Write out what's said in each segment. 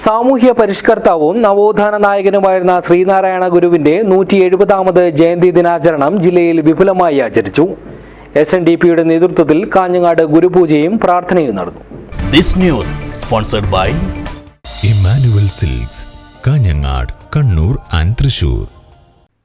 സാമൂഹ്യ പരിഷ്കർത്താവും നവോത്ഥാന നായകനുമായിരുന്ന ശ്രീനാരായണ ഗുരുവിന്റെ നൂറ്റി എഴുപതാമത് ജയന്തി ദിനാചരണം ജില്ലയിൽ വിപുലമായി ആചരിച്ചു. എസ് എൻ ഡി പിയുടെ നേതൃത്വത്തിൽ കാഞ്ഞങ്ങാട് ഗുരുപൂജയും പ്രാർത്ഥനയും നടന്നു. This news sponsored by Emmanuel Silks Kanhangad Kannur and Thrissur.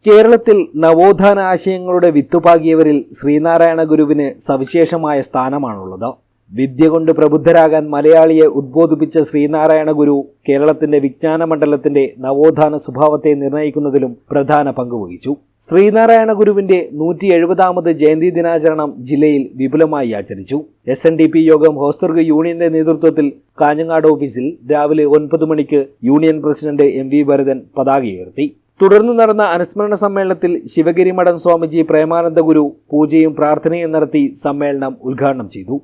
കേരളത്തിൽ നവോത്ഥാന ആശയങ്ങളുടെ വിത്തുപാകിയവരിൽ ശ്രീനാരായണ ഗുരുവിന് സവിശേഷമായ സ്ഥാനമാണുള്ളത്. വിദ്യ കൊണ്ട് പ്രബുദ്ധരാകാൻ മലയാളിയെ ഉദ്ബോധിപ്പിച്ച ശ്രീനാരായണ ഗുരു കേരളത്തിന്റെ വിജ്ഞാന മണ്ഡലത്തിന്റെ നവോത്ഥാന സ്വഭാവത്തെ നിർണയിക്കുന്നതിലും പ്രധാന പങ്കുവഹിച്ചു ശ്രീനാരായണ ഗുരുവിന്റെ നൂറ്റി എഴുപതാമത് ജയന്തി ദിനാചരണം ജില്ലയിൽ വിപുലമായി ആചരിച്ചു. എസ് എൻ ഡി പി യോഗം ഹോസ്തർഗ് യൂണിയന്റെ നേതൃത്വത്തിൽ കാഞ്ഞങ്ങാട് ഓഫീസിൽ രാവിലെ ഒൻപത് മണിക്ക് union president M V Bharathan പതാക ഉയർത്തി. തുടർന്ന് നടന്ന അനുസ്മരണ സമ്മേളനത്തിൽ ശിവഗിരി മഠം സ്വാമിജി പ്രേമാനന്ദ ഗുരു പൂജയും പ്രാർത്ഥനയും നടത്തി സമ്മേളനം ഉദ്ഘാടനം ചെയ്തു.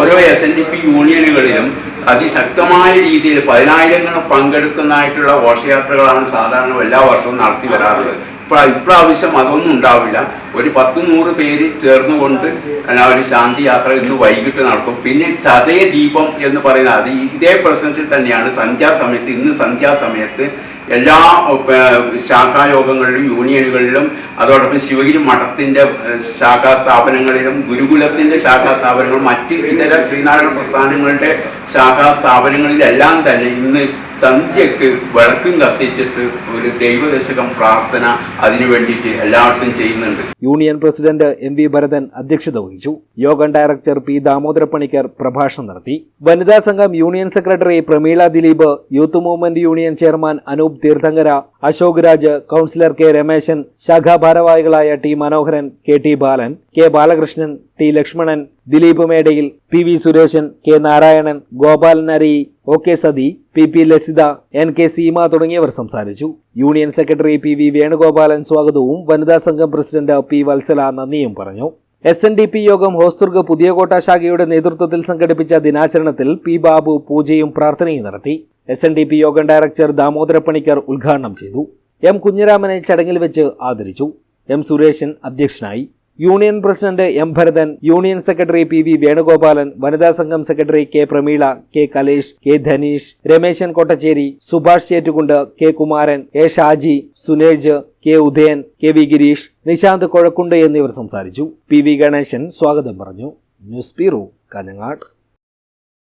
ഓരോ എസ് എൻ ഡി പി യൂണിയനുകളിലും അതിശക്തമായ രീതിയിൽ പതിനായിരങ്ങൾ പങ്കെടുക്കുന്നതായിട്ടുള്ള ഘോഷയാത്രകളാണ് സാധാരണ എല്ലാ വർഷവും നടത്തി വരാറുള്ളത്. ഇപ്പോൾ ഇപ്രാവശ്യം അതൊന്നും ഉണ്ടാവില്ല. ഒരു പത്ത് നൂറ് പേര് ചേർന്നുകൊണ്ട് ഒരു ശാന്തി യാത്ര ഇന്ന് വൈകിട്ട് നടക്കും. പിന്നെ ചതയ ദീപം എന്ന് പറയുന്നത് അത് ഇതേ പ്രശ്നത്തിൽ തന്നെയാണ് സന്ധ്യാസമയത്ത് ഇന്ന് സന്ധ്യാസമയത്ത് എല്ലാ ശാഖായോഗങ്ങളിലും യൂണിയനുകളിലും അതോടൊപ്പം ശിവഗിരി മഠത്തിന്റെ ശാഖാ സ്ഥാപനങ്ങളിലും ഗുരുകുലത്തിന്റെ ശാഖാ സ്ഥാപനങ്ങളും മറ്റ് ഇതര ശ്രീനാരായണ പ്രസ്ഥാനങ്ങളുടെ ശാഖാ സ്ഥാപനങ്ങളിലെല്ലാം തന്നെ ഇന്ന് സന്ധ്യക്ക് വിളക്കും കത്തിച്ചിട്ട് ഒരു ദൈവദശകം പ്രാർത്ഥന അതിനു വേണ്ടിയിട്ട് എല്ലായിടത്തും ചെയ്യുന്നുണ്ട്. Union president M V Bharathan അധ്യക്ഷത വഹിച്ചു. യോഗം ഡയറക്ടർ പി ദാമോദര പണിക്കർ പ്രഭാഷണം നടത്തി. വനിതാ സംഘം union secretary Prameela Dileep youth movement union chairman Anoop Theerthankara Ashok Raj councillor K Rameshan ശാഖാ ഭാരവാഹികളായ T Manoharan K T Balan K Balakrishnan T Lakshmanan Dileep Medayil P V Sureshan K Narayanan Gopalan Ari O K Sathi P P Lasitha N K Seema തുടങ്ങിയവർ സംസാരിച്ചു. Union secretary P V Venugopalan സ്വാഗതവും വനിതാ സംഘം president P Vatsala നന്ദിയും പറഞ്ഞു. S N D P യോഗം ഹോസ്ദുർഗ് പുതിയകോട്ട ശാഖയുടെ നേതൃത്വത്തിൽ സംഘടിപ്പിച്ച ദിനാചരണത്തിൽ പി ബാബു പൂജയും പ്രാർത്ഥനയും നടത്തി. S N D P Yogam director Damodara Panicker ഉദ്ഘാടനം ചെയ്തു. എം കുഞ്ഞിരാമനെ ചടങ്ങിൽ വെച്ച് ആദരിച്ചു. എം സുരേഷൻ അധ്യക്ഷനായി. Union president M Bharathan union secretary P V Venugopalan വനിതാ സംഘം secretary K Prameela K Kalesh K Dhaneesh Rameshan Kottachery Subhash Chettukund K Kumaran A Shaji Sunej K Udayan K V Gireesh Nishanth Kozhakkund എന്നിവർ സംസാരിച്ചു. P V Ganeshan സ്വാഗതം പറഞ്ഞു. News bureau Kanhangad.